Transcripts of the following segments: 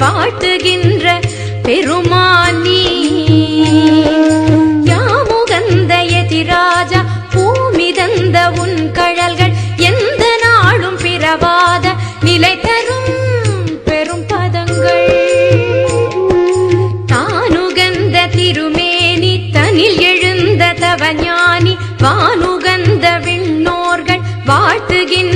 வாழ்த்துகின்ற பெருமானி. யாமுகந்த எதிராஜா பூமி தந்த உன் கழல்கள் எந்த நாளும் பிறவாத நிலை தரும் பெரும் பதங்கள். தானுகந்த திருமேனி தனில் எழுந்த தவஞானி வானுகந்த விண்ணோர்கள் வாழ்த்துகின்ற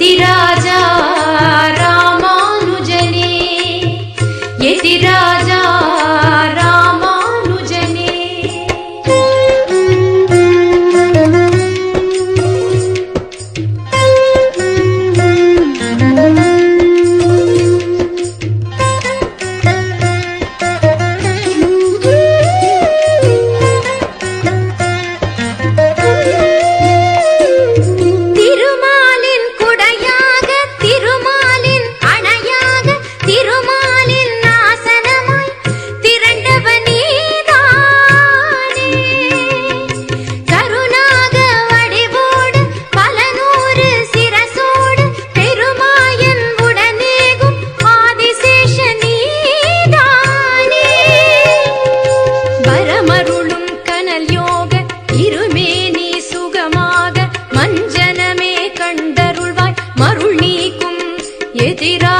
எதிராஜா ராமானுஜனே மருள் நீக்கும் எதிரா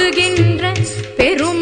போற்றுகின்ற பெரும்